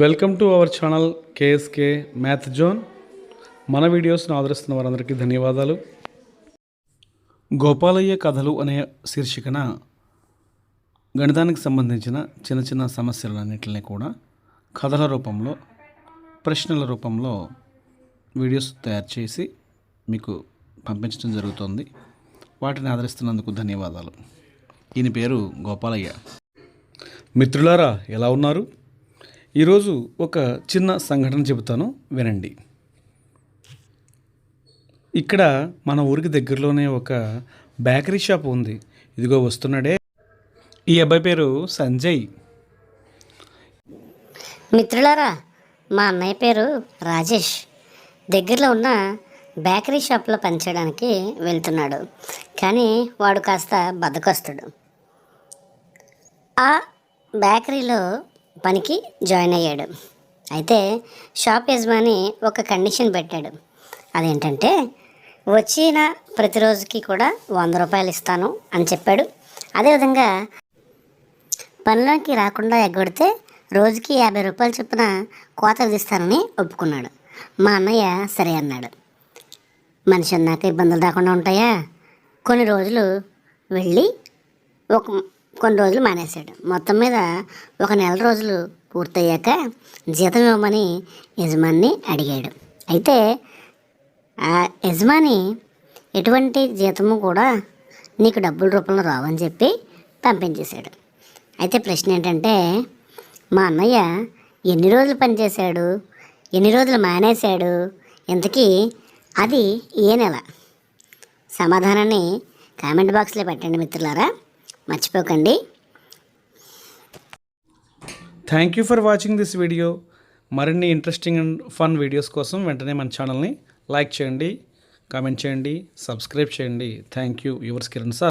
Welcome to our channel KSK math zone. మన వీడియోస్ను ఆదరిస్తున్న వారందరికీ ధన్యవాదాలు. గోపాలయ్య కథలు అనే శీర్షికన గణితానికి సంబంధించిన చిన్న చిన్న సమస్యలన్నింటినీ కూడా కథల రూపంలో ప్రశ్నల రూపంలో వీడియోస్ తయారు చేసి మీకు పంపించడం జరుగుతుంది. వాటిని ఆదరిస్తున్నందుకు ధన్యవాదాలు. ఈయన పేరు గోపాలయ్య. మిత్రులారా ఎలా ఉన్నారు? ఈరోజు ఒక చిన్న సంఘటన చెబుతాను వినండి. ఇక్కడ మన ఊరికి దగ్గరలోనే ఒక బేకరీ షాప్ ఉంది. ఇదిగో వస్తున్నాడే. ఈ అబ్బాయి పేరు సంజయ్. మిత్రులారా మా అన్నయ్య పేరు రాజేష్. దగ్గరలో ఉన్న బేకరీ షాప్లో పనిచేయడానికి వెళ్తున్నాడు. కానీ వాడు కాస్త బద్దకొస్తాడు. ఆ బేకరీలో పనికి జాయిన్ అయ్యాడు. అయితే షాప్ యజమాని ఒక కండిషన్ పెట్టాడు. అదేంటంటే వచ్చిన ప్రతిరోజుకి కూడా వంద రూపాయలు ఇస్తాను అని చెప్పాడు. అదేవిధంగా పనిలోకి రాకుండా ఎగ్గొడితే రోజుకి యాభై రూపాయలు చొప్పున కోత విధిస్తానని ఒప్పుకున్నాడు. మా అన్నయ్య సరే అన్నాడు. మనిషి అన్నాక ఇబ్బందులు రాకుండా ఉంటాయా? కొన్ని రోజులు వెళ్ళి ఒక కొన్ని రోజులు మానేశాడు. మొత్తం మీద ఒక నెల రోజులు పూర్తయ్యాక జీతం ఇవ్వమని యజమాని అడిగాడు. అయితే ఆ యజమాని ఎటువంటి జీతము కూడా నీకు డబ్బుల రూపంలో రావని చెప్పి పంపించేశాడు. అయితే ప్రశ్న ఏంటంటే మా అన్నయ్య ఎన్ని రోజులు పనిచేశాడు? ఎన్ని రోజులు మానేశాడు? ఇంతకీ అది ఏ నెల? సమాధానాన్ని కామెంట్ బాక్స్లో పెట్టండి మిత్రులారా. మర్చిపోకండి. Thank you for watching this video మరిన్ని ఇంట్రెస్టింగ్ అండ్ ఫన్ వీడియోస్ కోసం వెంటనే మన ఛానల్ని లైక్ చేయండి కామెంట్ చేయండి సబ్స్క్రైబ్ చేయండి. Thank you yours Kiran sir